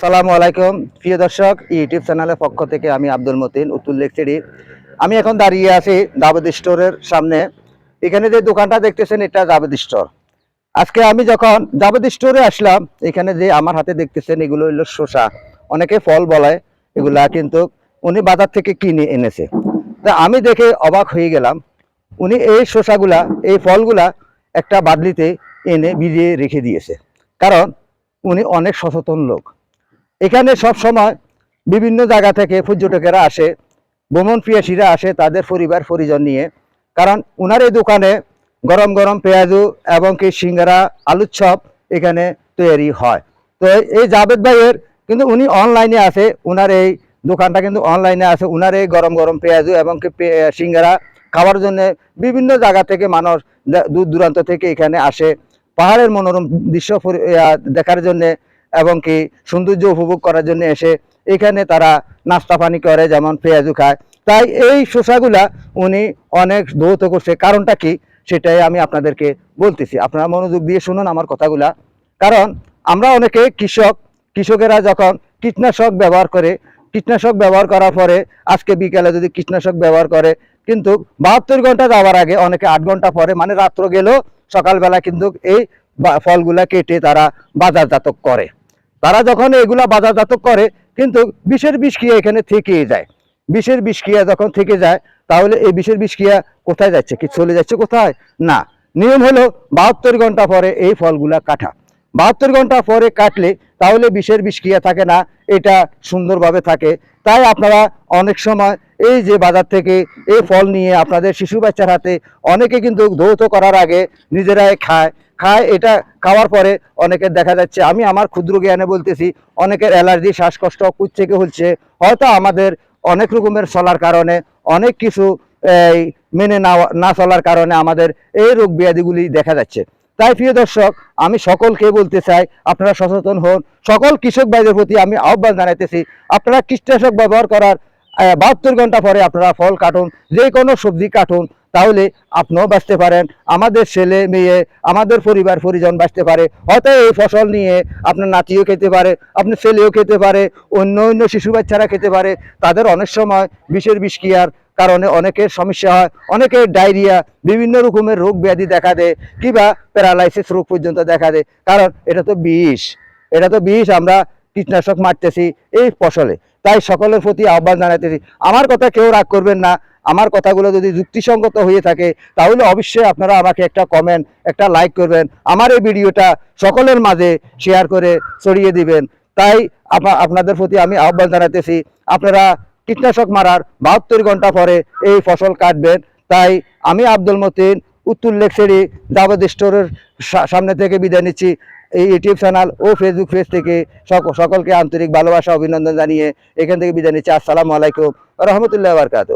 আসসালামু আলাইকুম। প্রিয় দর্শক, ইউটিউব চ্যানেলের পক্ষ থেকে আমি আব্দুল মতিন উত্তুল লেকচেরি আমি এখন দাঁড়িয়ে আছি জাবেদ স্টোরের সামনে। এখানে যে দোকানটা দেখতেছেন, এটা জাবেদ স্টোর। আজকে আমি যখন জাবেদ স্টোরে আসলাম, এখানে যে আমার হাতে দেখতেছেন, এগুলো হলো শসা। অনেকে ফল বলে, এগুলা কিন্তু উনি বাজার থেকে কিনে এনেছে। তা আমি দেখে অবাক হয়ে গেলাম, উনি এই শসাগুলা, এই ফলগুলা একটা বাদলিতে এনে ভিজিয়ে রেখে দিয়েছে। কারণ উনি অনেক সচেতন লোক। এখানে সব সময় বিভিন্ন জায়গা থেকে পর্যটকেরা আসে, ভ্রমণ পিয়াসীরা আসে তাদের পরিবার, পরিজন নিয়ে। কারণ ওনার এই দোকানে গরম গরম পেঁয়াজু এবং কি সিঙ্গারা, আলুর এখানে তৈরি হয়। তো এই জাভেদ ভাইয়ের কিন্তু উনি অনলাইনে আছে, উনার এই দোকানটা কিন্তু অনলাইনে আছে, উনার এই গরম গরম পেঁয়াজু এবং কি সিঙ্গারা খাওয়ার জন্য বিভিন্ন জায়গা থেকে মানুষ দূর দূরান্ত থেকে এখানে আসে। পাহাড়ের মনোরম দৃশ্য দেখার জন্য এবং কি সৌন্দর্য উপভোগ করার জন্য এসে এখানে তারা নাস্তা পানি করে, যেমন পেঁয়াজু খায়। তাই এই শসাগুলা উনি অনেক ধৌত করছে। কারণটা কি? সেটাই আমি আপনাদেরকে বলতেছি। আপনারা মনোযোগ দিয়ে শুনুন আমার কথাগুলা। কারণ আমরা অনেকে কৃষক, কৃষকেরা যখন কীটনাশক ব্যবহার করে, কীটনাশক ব্যবহার করার পরে আজকে বিকেলে যদি কীটনাশক ব্যবহার করে, কিন্তু বাহাত্তর ঘণ্টা যাওয়ার আগে অনেকে আট ঘণ্টা পরে মানে রাত্র গেলেও সকালবেলা কিন্তু এই ফলগুলা কেটে তারা বাজারজাত করে। তারা যখন এগুলা বাজারজাত করে, কিন্তু বিষের বিষক্রিয়া এখানে থেকেই যায়। বিষের বিষক্রিয়া যখন থেকে যায়, তাহলে এই বিষের বিষক্রিয়া কোথায় যাচ্ছে? কি চলে যাচ্ছে কোথায়? না। নিয়ম হলো বাহাত্তর ঘণ্টা পরে এই ফলগুলা কাটা। বাহাত্তর ঘণ্টা পরে কাটলে তাহলে বিষের বিষক্রিয়া থাকে না, এটা সুন্দরভাবে থাকে। তাই আপনারা অনেক সময় এই যে বাজার থেকে এই ফল নিয়ে আপনাদের শিশু বাচ্চার হাতে অনেকে কিন্তু ধৌত করার আগে নিজেরাই খায় খায়, এটা খাওয়ার পরে অনেকের দেখা যাচ্ছে, আমি আমার ক্ষুদ্র জ্ঞানে বলতেছি, অনেকের অ্যালার্জি, শ্বাসকষ্ট থেকে হচ্ছে হয়তো আমাদের অনেক রকমের চলার কারণে, অনেক কিছু, এই, মেনে না না চলার কারণে আমাদের এই রোগ ব্যাধিগুলি দেখা যাচ্ছে। তাই প্রিয় দর্শক, আমি সকলকে বলতে চাই, আপনারা সচেতন হন। সকল কৃষক ভাইদের প্রতি আমি আহ্বান জানাইতেছি, আপনারা কীটনাশক ব্যবহার করার বাহাত্তর ঘণ্টা পরে আপনারা ফল কাটুন যে কোনো সবজি কাটুন। তাহলে আপনিও বাঁচতে পারেন, আমাদের ছেলে মেয়ে, আমাদের পরিবার, পরিজন বাঁচতে পারে। হয়তো এই ফসল নিয়ে আপনার নাতিও খেতে পারে, আপনার ছেলেও খেতে পারে, অন্য অন্য শিশু বাচ্চারা খেতে পারে। তাদের অনেক সময় বিষের বিষক্রিয়ার কারণে অনেকের সমস্যা হয়, অনেকের ডায়রিয়া, বিভিন্ন রকমের রোগ ব্যাধি দেখা দেয়, কিংবা প্যারালাইসিস রোগ পর্যন্ত দেখা দেয়। কারণ এটা তো বিষ, এটা তো বিষ, আমরা কীটনাশক মারতেছি এই ফসলে। তাই সকলের প্রতি আহ্বান জানাতেছি আমার কথা কেউ রাগ করবেন না আমার কথাগুলো যদি যুক্তিসঙ্গত হয়ে থাকে, তাহলে অবশ্যই আপনারা আমাকে একটা কমেন্ট একটা লাইক করবেন। আমার এই ভিডিওটা সকলের মাঝে শেয়ার করে ছড়িয়ে দিবেন। তাই আপনাদের প্রতি আমি আহ্বান জানাতেছি, আপনারা কীটনাশক মারার বাহাত্তর ঘণ্টা পরে এই ফসল কাটবেন। তাই আমি আব্দুল মতিন, উত্তর লেকসেরি জাভেদ স্টোরের সামনে থেকে বিদায় নিচ্ছি। এই ইউটিউব চ্যানেল ও ফেসবুক পেজ থেকে সক- সকলকে আন্তরিক ভালোবাসা, অভিনন্দন জানিয়ে এখান থেকে বিদায় নিচ্ছি। আসসালামু আলাইকুম, রহমতুল্লাহ বারকাত